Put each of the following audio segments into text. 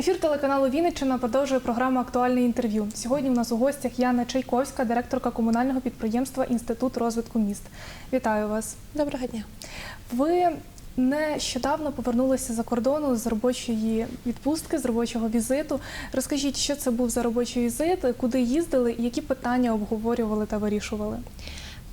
Ефір телеканалу Вінниччина продовжує програму Актуальне інтерв'ю. Сьогодні у нас у гостях Яна Чайковська, директорка комунального підприємства Інститут розвитку міст. Вітаю вас. Доброго дня. Ви нещодавно повернулися за кордону з робочої відпустки, з робочого візиту. Розкажіть, що це був за робочий візит, куди їздили і які питання обговорювали та вирішували?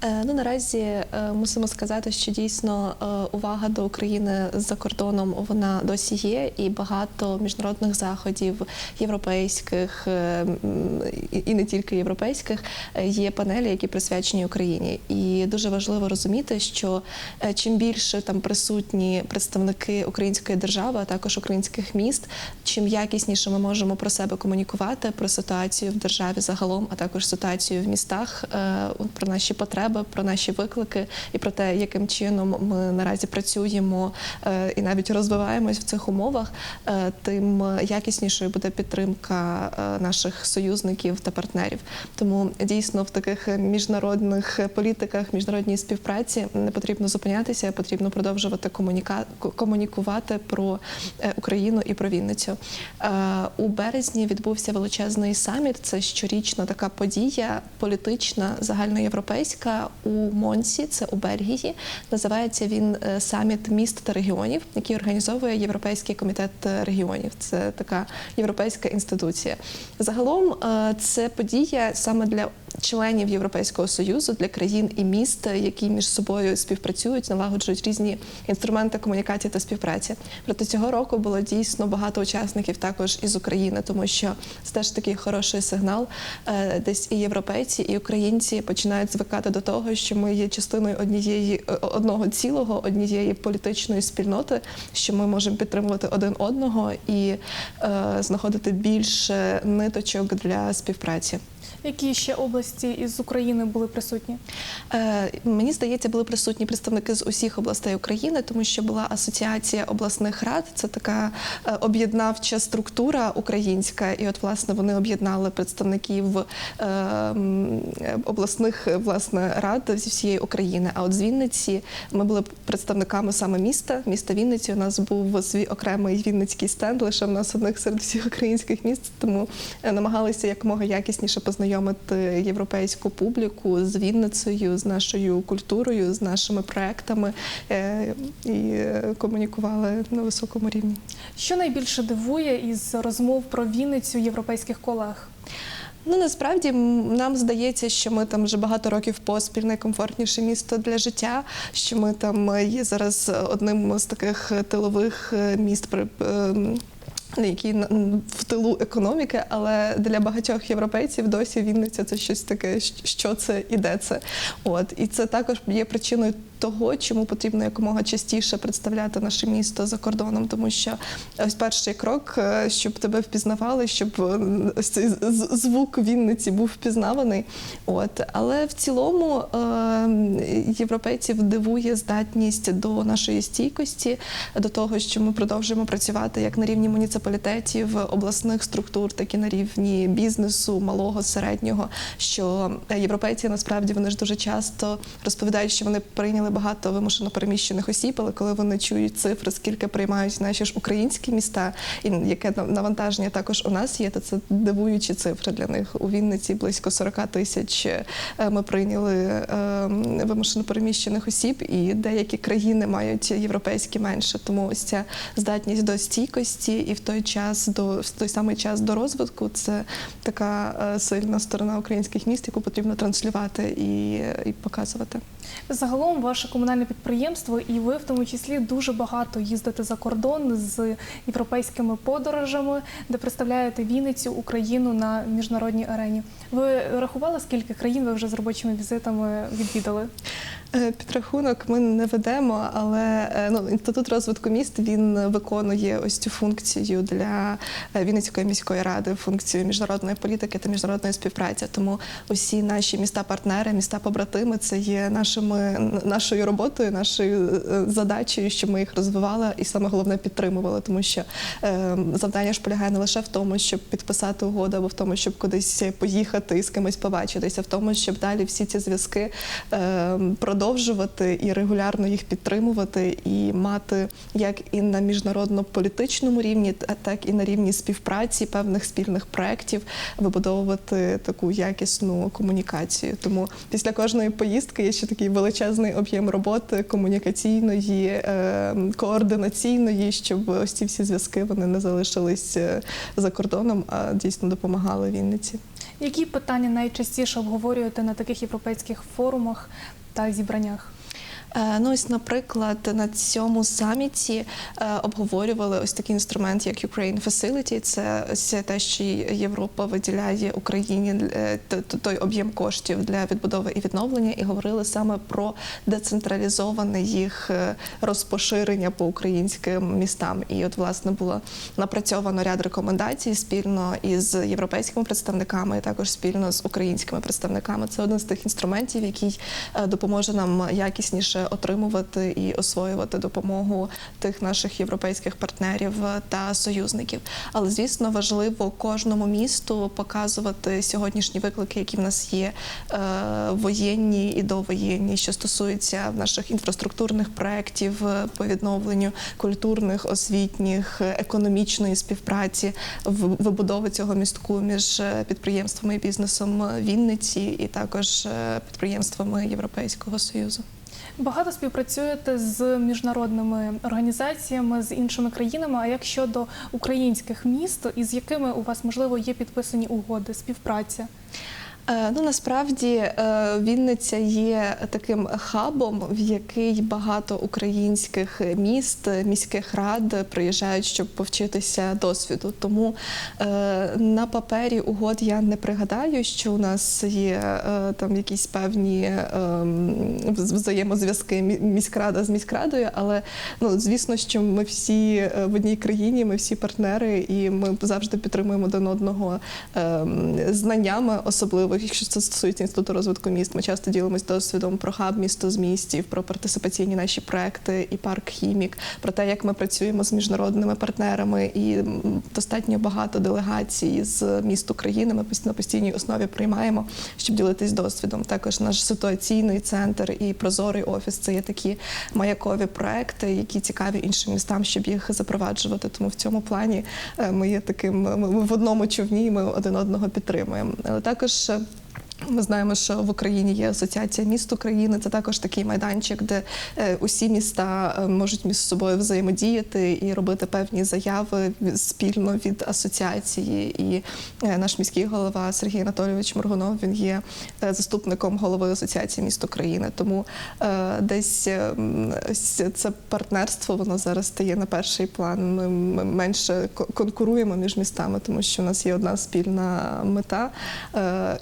Е, Ну наразі е, мусимо сказати, що дійсно е, увага до України за кордоном вона досі є, і багато міжнародних заходів європейських і- не тільки європейських є панелі, які присвячені Україні. І дуже важливо розуміти, що чим більше там присутні представники української держави, а також українських міст, чим якісніше ми можемо про себе комунікувати, про ситуацію в державі загалом, а також ситуацію в містах, про наші потреби, про наші виклики і про те, яким чином ми наразі працюємо е, і навіть розвиваємось в цих умовах, е, тим якіснішою буде підтримка е, наших союзників та партнерів. Тому дійсно в таких міжнародних політиках, міжнародній співпраці не потрібно зупинятися, потрібно продовжувати комуніка... комунікувати про Україну і про Вінницю. У березні відбувся величезний саміт. Це щорічна така подія політична, загальноєвропейська у Монсі, це у Бельгії. Називається він е, саміт міст та регіонів, який організовує Європейський комітет регіонів. Це така європейська інституція. Загалом е, це подія саме для членів Європейського союзу, для країн і міст, які між собою співпрацюють, налагоджують різні інструменти комунікації та співпраці. Проте цього року було дійсно багато учасників також із України, тому що це теж такий хороший сигнал. Е, Десь і європейці, і українці починають звикати до того, що ми є частиною однієї е, одного цілого, однієї політичної спільноти, що ми можемо підтримувати один одного і е, знаходити більше ниточок для співпраці. Які ще області із України були присутні? Е, Мені здається, були присутні представники з усіх областей України, тому що була асоціація обласних рад. Це така е, об'єднавча структура українська, і от власне вони об'єднали представників е, обласних власне рад зі всієї України. А от з Вінниці ми були представниками саме міста, міста Вінниці. У нас був свій окремий вінницький стенд, лише в нас одних серед всіх українських міст, тому намагалися якомога якісніше познайомити європейську публіку з Вінницею, з нашою культурою, з нашими проектами е, і е, комунікували на високому рівні. Що найбільше дивує із розмов про Вінницю європейських колег? Ну насправді нам здається, що ми там вже багато років поспіль найкомфортніше місто для життя. Що ми там є зараз одним з таких тилових е, міст при. М, в тилу економіки, але для багатьох європейців досі Вінниця це щось таке, що це і де це. От і це також є причиною того, чому потрібно якомога частіше представляти наше місто за кордоном, тому що ось перший крок, е, щоб тебе впізнавали, щоб е, ось цей звук Вінниці був впізнаваний. От але в цілому е, європейців дивує здатність до нашої стійкості, до того, що ми продовжуємо працювати як на рівні муніципалітетів, обласних структур, так і на рівні бізнесу, малого, середнього. Що європейці насправді вони ж дуже часто розповідають, що вони прийняли багато вимушено переміщених осіб, але коли вони чують цифри, скільки приймають наші ж українські міста, і яке нав- навантаження також у нас є, то це дивуючі цифри для них. У Вінниці близько 40 тисяч е, ми прийняли е, вимушено переміщених осіб, і деякі країни мають європейські менше. Тому ось ця здатність до стійкості і в той час до в той самий час до розвитку це така е, сильна сторона українських міст, яку потрібно транслювати і, і показувати. Загалом ваше комунальне підприємство, і ви в тому числі дуже багато їздите за кордон з європейськими подорожами, де представляєте Вінницю, Україну на міжнародній арені. Ви рахували, скільки країн ви вже з робочими візитами відвідали? Е, Підрахунок ми не ведемо, але е, ну, інститут розвитку міст він виконує ось цю функцію для е, Вінницької міської ради, функцію міжнародної політики та міжнародної співпраці. Тому усі наші міста-партнери, міста-побратими це є нашими нашою роботою, нашою задачею, щоб ми їх розвивали і саме головне підтримували, тому що е, завдання ж полягає не лише в тому, щоб підписати угоду, або в тому, щоб кудись поїхати і з кимось побачитися, в тому, щоб далі всі ці зв'язки е, продовжувати і регулярно їх підтримувати, і мати як і на міжнародно-політичному рівні, так і на рівні співпраці, певних спільних проєктів вибудовувати таку якісну комунікацію. Тому після кожної поїздки є ще такий величезний об'єм роботи комунікаційної, е, координаційної, щоб ось ці всі зв'язки вони не залишились е, за кордоном, а дійсно допомагали Вінниці. Які питання найчастіше обговорюєте на таких європейських форумах та зібраннях? Е, Ну, ось, наприклад, на цьому саміті е, обговорювали ось такий інструмент, як Ukraine Facility. Це ось те, що Європа виділяє Україні е, той об'єм коштів для відбудови і відновлення, і говорили саме про децентралізоване їх розпоширення по українським містам. І от власне було напрацьовано ряд рекомендацій спільно із європейськими представниками, і також спільно з українськими представниками. Це один з тих інструментів, який допоможе нам якісніше отримувати і освоювати допомогу тих наших європейських партнерів е, та союзників. Але звісно, важливо кожному місту показувати сьогоднішні виклики, які в нас є е, воєнні і довоєнні, що стосуються наших інфраструктурних проєктів е, по відновленню культурних, освітніх, економічної співпраці, в- вибудови цього містку між підприємствами і бізнесом Вінниці, і також підприємствами Європейського союзу. Багато співпрацюєте з міжнародними організаціями з іншими країнами. А як щодо українських міст, із якими у вас можливо є підписані угоди, співпраця? Е, Ну насправді е, Вінниця є таким хабом, в який багато українських міст, міських рад приїжджають, щоб повчитися досвіду. Тому е, на папері угод я не пригадаю, що у нас є там якісь певні взаємозв'язки мі- міськрада з міськрадою, але ну звісно, що ми всі в одній країні, ми всі партнери, і ми завжди підтримуємо один одного знаннями, особливо якщо це стосується інституту розвитку міст. Ми часто ділимось досвідом про хаб місто з містів, про партисипаційні наші проекти і парк хімік, про те, як ми працюємо з міжнародними партнерами, і достатньо багато делегацій з міст України. Ми на постійній основі приймаємо, щоб ділитись досвідом. Також наш ситуаційний центр і прозорий офіс це є такі маякові проекти, які цікаві іншим містам, щоб їх запроваджувати. Тому в цьому плані е, ми є таким ми в одному човні, ми один одного підтримуємо. Але також. Ми знаємо, що в Україні є асоціація міст України. Це також такий майданчик, де е, усі міста е, можуть між собою взаємодіяти і робити певні заяви спільно від асоціації. І е, наш міський голова Сергій Анатолійович Моргунов він є заступником голови асоціації міст України. Тому десь це партнерство воно зараз стає на перший план. Ми, менше ко- конкуруємо між містами, тому що у нас є одна спільна мета,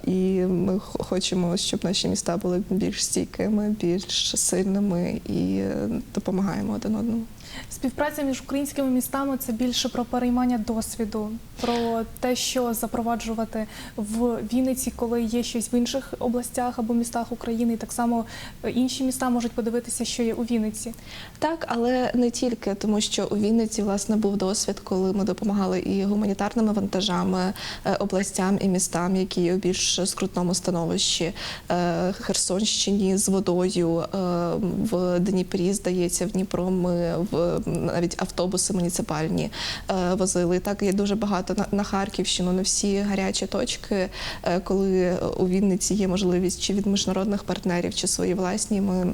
і ми хочемо, щоб наші міста були більш стійкими, більш сильними і е, допомагаємо один одному. Співпраця між українськими містами це більше про переймання досвіду, про те, що запроваджувати в Вінниці, коли є щось в інших областях або містах України, і так само е, інші міста можуть подивитися, що є у Вінниці. Так, але не тільки, тому що у Вінниці власне був досвід, коли ми допомагали і гуманітарними вантажами е, областям і містам, які є у більш скрутному становищі. Е, Херсонщині з водою в Дніпрі, здається, в Дніпро ми в навіть автобуси муніципальні е, возили. Так є дуже багато на, Харківщину, на всі гарячі точки, е, коли у Вінниці є можливість чи від міжнародних партнерів, чи свої власні. Ми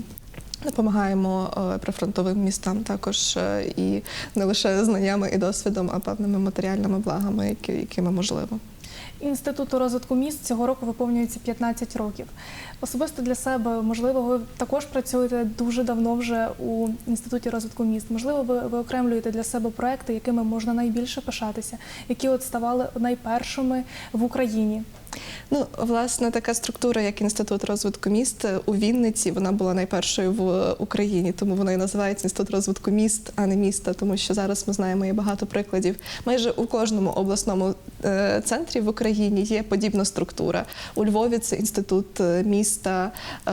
Допомагаємо е, прифронтовим містам також і не лише знаннями і досвідом, а певними матеріальними благами, які, якими можливо. Інституту розвитку міст цього року виповнюється 15 років. Особисто для себе, можливо, ви також працюєте дуже давно вже у інституті розвитку міст. Можливо, ви виокремлюєте для себе проекти, якими можна найбільше пишатися, які от ставали найпершими в Україні. Ну, власне, така структура, як інститут розвитку міст е, у Вінниці, вона була найпершою в Україні, тому вона і називається інститут розвитку міст, а не міста. Тому що зараз ми знаємо є багато прикладів. Майже у кожному обласному е, центрів в Україні є подібна структура. У Львові це інститут е, міста, е,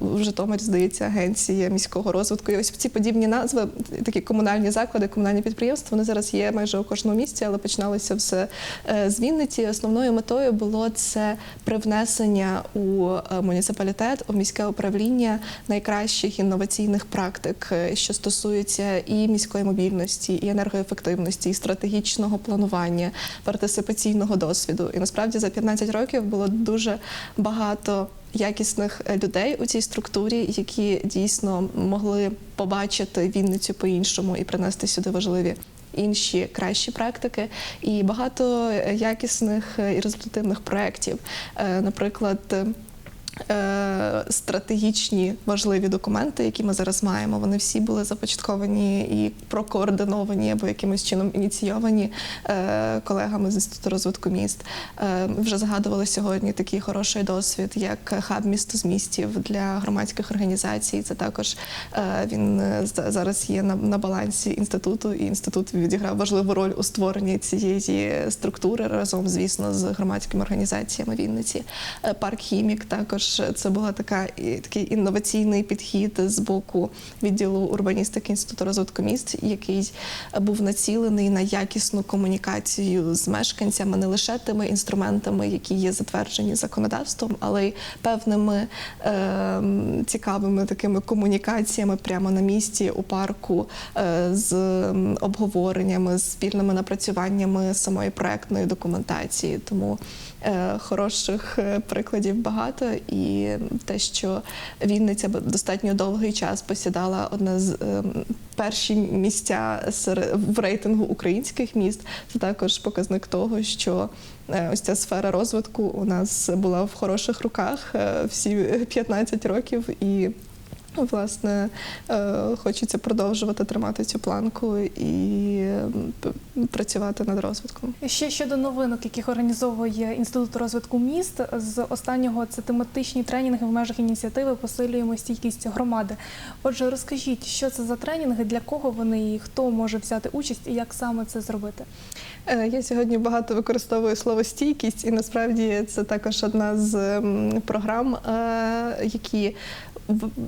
в Житомирі, здається, агенція міського розвитку. І ось ці подібні назви, такі комунальні заклади, комунальні підприємства, вони зараз є майже у кожному місті, але починалося все е, з Вінниці. Основною метою було це привнесення у е, муніципалітет, у міське управління найкращих інноваційних практик, е, що стосуються і міської мобільності, і енергоефективності, і стратегічного планування, партисипаційного досвіду. І насправді за 15 років було дуже багато. Якісних е, людей у цій структурі, які дійсно могли побачити Вінницю по-іншому і принести сюди важливі інші кращі практики, і багато е, якісних е, і результативних проєктів. Наприклад, стратегічні важливі документи, які ми зараз маємо, вони всі були започатковані і прокоординовані або якимось чином ініційовані е, колегами з інституту розвитку міст. Е, вже згадували сьогодні такий хороший досвід, як хаб місто з містів для громадських організацій. Це також е, він е, зараз є на, балансі інституту, і інститут відіграв важливу роль у створенні цієї структури разом, звісно, з громадськими організаціями Вінниці. Е, Парк Хімік також це була така такий інноваційний підхід з боку відділу урбаністики інституту розвитку міст, який був націлений на якісну комунікацію з мешканцями не лише тими інструментами, які є затверджені законодавством, але й певними е, цікавими такими комунікаціями прямо на місці у парку е, з обговореннями, з спільними напрацюваннями самої проектної документації. Тому хороших е, прикладів багато, і те, що Вінниця достатньо довгий час посідала одне з ем, перші місця в рейтингу українських міст, це також показник того, що е, ось ця сфера розвитку у нас була в хороших руках е, всі 15 років і. Ну, Власне, е, хочеться продовжувати тримати цю планку і працювати над розвитком. Ще щодо новинок, яких організовує інститут розвитку міст, з останнього це тематичні тренінги в межах ініціативи Посилюємо стійкість громади. Отже, розкажіть, що це за тренінги, для кого вони і хто може взяти участь, і як саме це зробити? Е, Я сьогодні багато використовую слово стійкість, і насправді це також одна з програм, е, які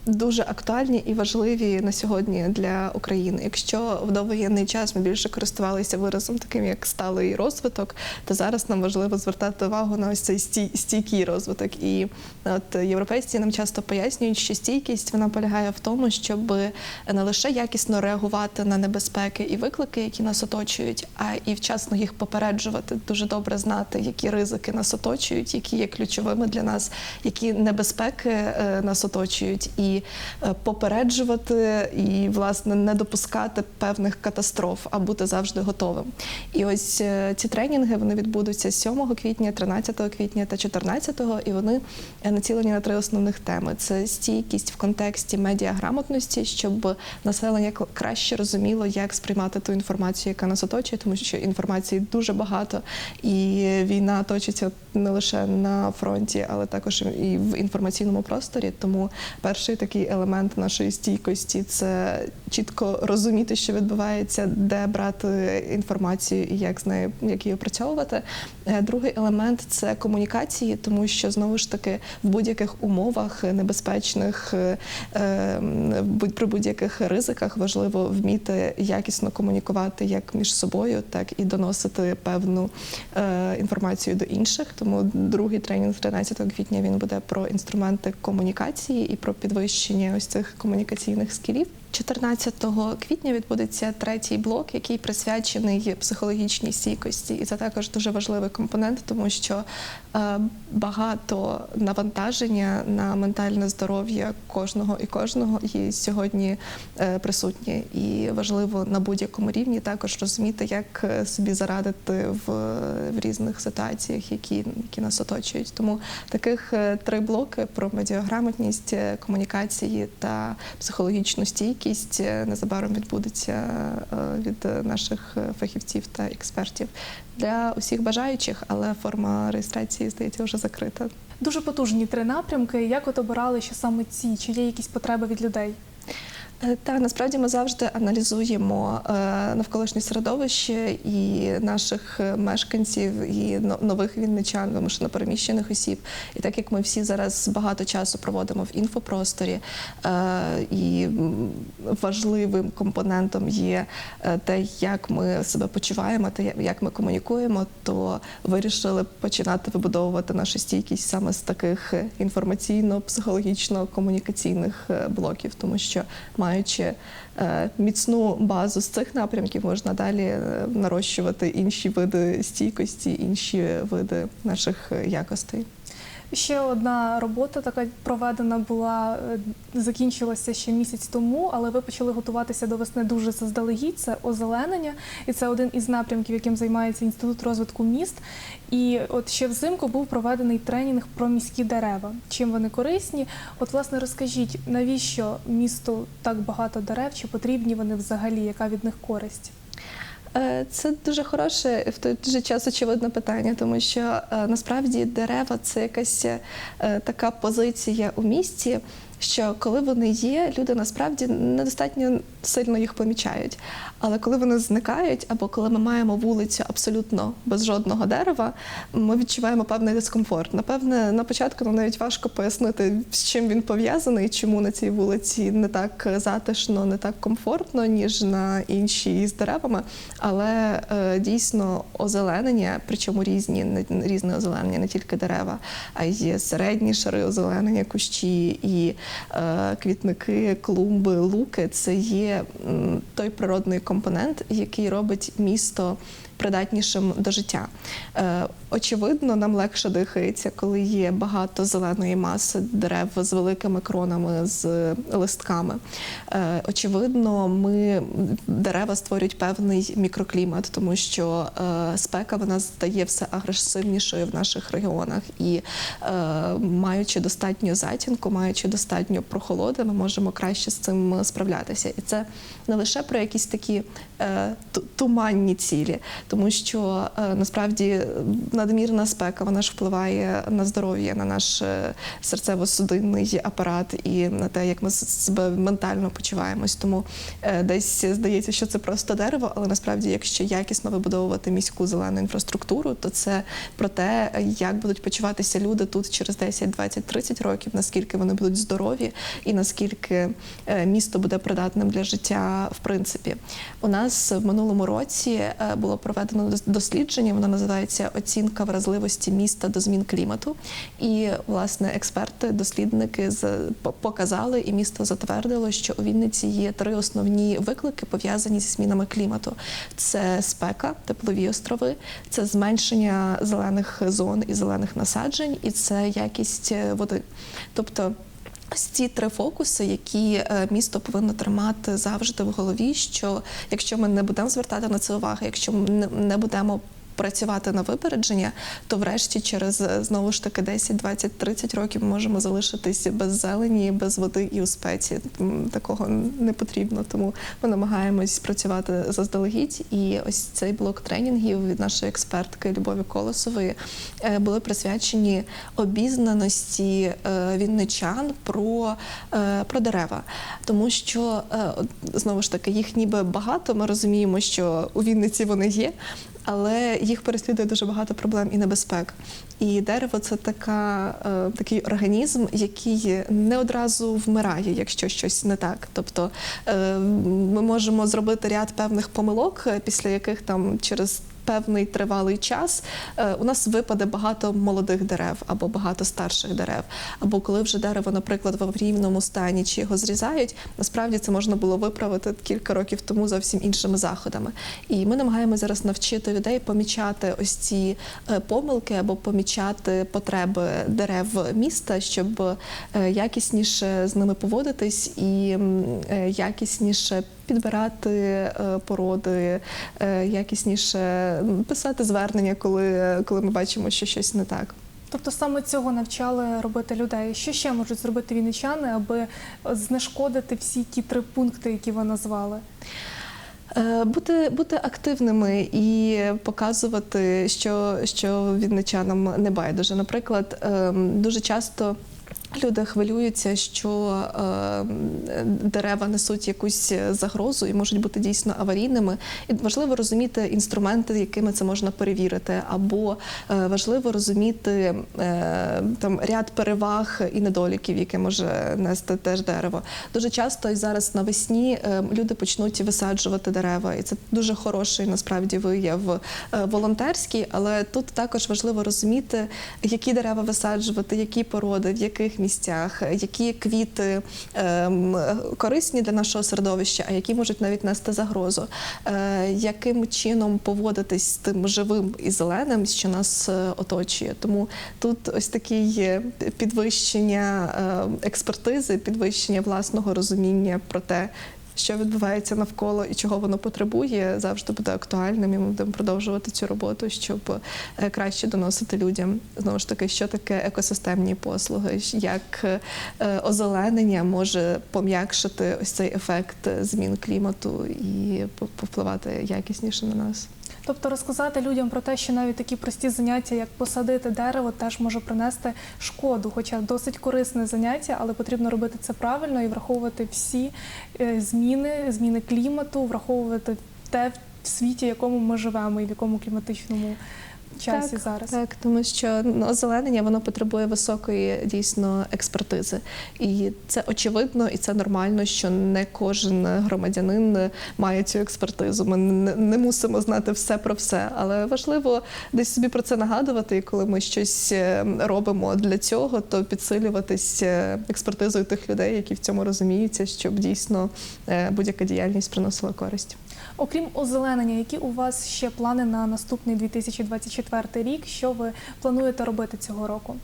дуже актуальні і важливі на сьогодні для України. Якщо в довоєнний час ми більше користувалися виразом таким як сталий розвиток, то зараз нам важливо звертати увагу на ось цей стій- стійкий розвиток. І от європейці нам часто пояснюють, що стійкість вона полягає в тому, щоб не лише якісно реагувати на небезпеки і виклики, які нас оточують, а і вчасно їх попереджувати, дуже добре знати, які ризики нас оточують, які є ключовими для нас, які небезпеки е, нас оточують, і е, попереджувати, і власне не допускати певних катастроф, а бути завжди готовим. І ось е, ці тренінги вони відбудуться 7 квітня, 13 квітня та 14, і вони е, націлені на три основних теми: це стійкість в контексті медіаграмотності, щоб населення краще розуміло, як сприймати ту інформацію, яка нас оточує, тому що інформації дуже багато, і війна точиться не лише на фронті, але також і в інформаційному просторі. Тому перший такий елемент нашої стійкості це чітко розуміти, що відбувається, де брати інформацію і як з нею як її опрацьовувати. Е, Другий елемент це комунікації, тому що знову ж таки в будь-яких умовах небезпечних е, е, будь- при будь-яких ризиках важливо вміти якісно комунікувати як між собою, так і доносити певну е, інформацію до інших. Тому другий тренінг 13 квітня він буде про інструменти комунікації і про підвищення ось цих комунікаційних скілів. 14 квітня відбудеться третій блок, який присвячений психологічній стійкості, і це також дуже важливий компонент, тому що е, багато навантаження на ментальне здоров'я кожного і кожного є сьогодні е, присутнє, і важливо на будь-якому рівні також розуміти, як е, собі зарадити в, в різних ситуаціях, які, які нас оточують. Тому таких три блоки про медіаграмотність, комунікації та психологічну стійкість е, незабаром відбудеться е, від наших е, фахівців та експертів для усіх бажаючих, але форма реєстрації здається вже закрита. Дуже потужні три напрямки. Як от обирали, що саме ці? Чи є якісь потреби від людей? Е, Та насправді ми завжди аналізуємо е, навколишнє середовище і наших е, мешканців, і нових вінничан, вимушено переміщених осіб. І так як ми всі зараз багато часу проводимо в інфопросторі, і важливим компонентом є те, як ми себе почуваємо, те, як ми комунікуємо, то вирішили починати вибудовувати нашу стійкість саме з таких інформаційно-психологічно-комунікаційних блоків, тому що маючи е, міцну базу з цих напрямків, можна далі е, нарощувати інші види стійкості, інші види наших е, якостей. Ще одна робота така проведена була, е, закінчилася ще місяць тому, але ви почали готуватися до весни дуже заздалегідь. Це озеленення, і це один із напрямків, яким займається інститут розвитку міст. І от ще взимку був проведений тренінг про міські дерева. Чим вони корисні? От, власне, розкажіть, навіщо місту так багато дерев? Чи потрібні вони взагалі? Яка від них користь? Е, Це дуже хороше в той же час очевидне питання, тому що е, насправді дерева це якась е, така позиція у місті. Що коли вони є, люди насправді недостатньо сильно їх помічають. Але коли вони зникають, або коли ми маємо вулицю абсолютно без жодного дерева, ми відчуваємо певний дискомфорт. Напевне, на початку нам навіть важко пояснити, з чим він пов'язаний, чому на цій вулиці не так затишно, не так комфортно, ніж на іншій з деревами. Але е, дійсно озеленення, причому різні, не різне озеленення, не тільки дерева, а й середні шари озеленення, кущі і е, квітники, клумби, луки це є той природний компонент, який робить місто придатнішим до життя. Е, очевидно, нам легше дихається, коли є багато зеленої маси дерев з великими кронами, з листками. Е, очевидно, ми дерева створюють певний мікроклімат, тому що е, спека вона стає все агресивнішою в наших регіонах. І маючи достатньо затінку, маючи достатньо прохолоди, ми можемо краще з цим справлятися. І це не лише про якісь такі туманні цілі, тому що е, насправді надмірна спека вона ж впливає на здоров'я, на наш е, серцево-судинний апарат і на те, як ми себе ментально почуваємось. Тому е, десь здається, що це просто дерево, але насправді, якщо якісно вибудовувати міську зелену інфраструктуру, то це про те, як будуть почуватися люди тут через 10, 20, 30 років, наскільки вони будуть здорові і наскільки е, місто буде придатним для життя в принципі. У нас в минулому році е, було проведено дослідження, воно називається Оцінка вразливості міста до змін клімату. І власне експерти, дослідники показали, і місто затвердило, що у Вінниці є три основні виклики пов'язані зі змінами клімату: це спека, теплові острови, це зменшення зелених зон і зелених насаджень, і це якість е, води. Тобто. Ось ці три фокуси, які е, місто повинно тримати завжди в голові, що якщо ми не будемо звертати на це увагу, якщо ми не будемо працювати на випередження, то врешті через е, знову ж таки 10, 20, 30 років можемо залишитись без зелені, без води і у спеці. Такого не потрібно. Тому ми намагаємось працювати заздалегідь. І ось цей блок тренінгів від нашої експертки Любові Колосової е, були присвячені обізнаності е, вінничан про, про дерева, тому що знову ж таки їх ніби багато. Ми розуміємо, що у Вінниці вони є. Але їх переслідує дуже багато проблем і небезпек. І дерево це така, е, такий організм, який не одразу вмирає, якщо щось не так. Тобто е, ми можемо зробити ряд певних помилок, е, після яких там через певний тривалий час е, у нас випаде багато молодих дерев або багато старших дерев. Або коли вже дерево, наприклад, в аварійному стані чи його зрізають, насправді це можна було виправити кілька років тому зовсім іншими заходами. І ми намагаємося зараз навчити людей помічати ось ці е, помилки або помічати потреби дерев міста, щоб е, якісніше з ними поводитись і якісніше підбирати е, породи, е, якісніше писати звернення, коли, коли ми бачимо, що щось не так. Тобто саме цього навчали робити людей. Що ще можуть зробити вінничани, аби знешкодити всі ті три пункти, які ви назвали? Е, Бути, бути активними і показувати, що, що вінничанам не байдуже. Наприклад, ем, дуже часто Люди хвилюються, що е, дерева несуть якусь загрозу і можуть бути дійсно аварійними. І важливо розуміти інструменти, якими це можна перевірити, або е, важливо розуміти е, там ряд переваг і недоліків, яке може нести теж дерево. Дуже часто і зараз навесні е, люди почнуть висаджувати дерева, і це дуже хороший насправді вияв е, волонтерський. Але тут також важливо розуміти, які дерева висаджувати, які породи, в яких місцях, які квіти ем, корисні для нашого середовища, а які можуть навіть нести загрозу. Е, Яким чином поводитись з тим живим і зеленим, що нас е, оточує? Тому тут ось такі е, підвищення е, експертизи, підвищення власного розуміння про те. Що відбувається навколо і чого воно потребує, завжди буде актуальним, і ми будемо продовжувати цю роботу, щоб е, краще доносити людям знову ж таки, що таке екосистемні послуги, як е, озеленення може пом'якшити ось цей ефект змін клімату і повпливати якісніше на нас. Тобто розказати людям про те, що навіть такі прості заняття, як посадити дерево, теж може принести шкоду, хоча досить корисне заняття, але потрібно робити це правильно і враховувати всі е, зміни, зміни клімату, враховувати те в світі, в якому ми живемо і в якому кліматичному часі Так, зараз. Так, тому що ну, озеленення воно потребує високої дійсно експертизи, і це очевидно, і це нормально, що не кожен громадянин має цю експертизу. Ми не, не мусимо знати все про все, але важливо десь собі про це нагадувати. І коли ми щось е, робимо для цього, то підсилюватись е, експертизою тих людей, які в цьому розуміються, щоб дійсно е, будь-яка діяльність приносила користь. Окрім озеленення, які у вас ще плани на наступний 2024 рік? Що ви плануєте робити цього року?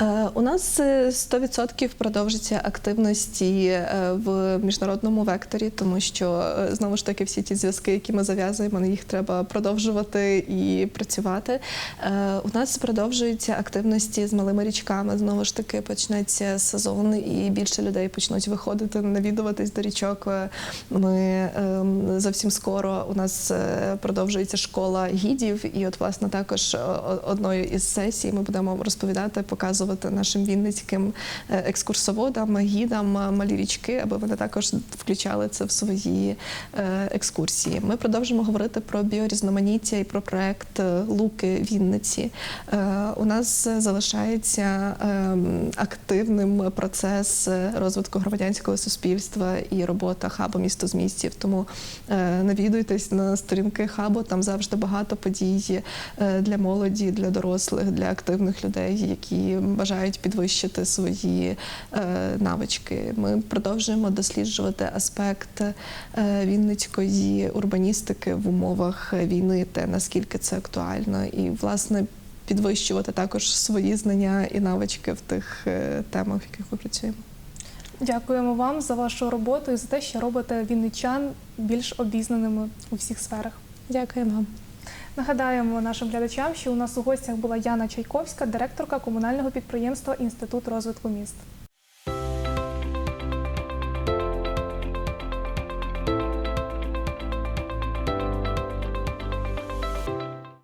Е, У нас е, 100% продовжаться активності е, в міжнародному векторі, тому що е, знову ж таки всі ті зв'язки, які ми зав'язуємо, їх треба продовжувати і працювати. Е, У нас продовжуються активності з малими річками. Знову ж таки почнеться сезон, і більше людей почнуть виходити, навідуватись до річок. Е, Ми ем, зовсім скоро у нас е, продовжується школа гідів, і от власне також е, одною із сесій ми будемо розповідати, показувати нашим вінницьким е, екскурсоводам, гідам е, малі річки, аби вони також включали це в свої е, екскурсії. Ми продовжимо говорити про біорізноманіття і про проект Луки Вінниці. У нас залишається ем, активним процес розвитку громадянського суспільства і робота хабу місто з містів. Тому навідуйтесь на сторінки хабу. Там завжди багато подій для молоді, для дорослих, для активних людей, які бажають підвищити свої е, навички. Ми продовжуємо досліджувати аспект е, вінницької урбаністики в умовах війни, те наскільки це актуально, і власне. Підвищувати також свої знання і навички в тих е, темах, в яких ми працюємо. Дякуємо вам за вашу роботу і за те, що робите вінничан більш обізнаними у всіх сферах. Дякуємо вам. Нагадаємо нашим глядачам, що у нас у гостях була Яна Чайковська, директорка комунального підприємства Інститут розвитку міст.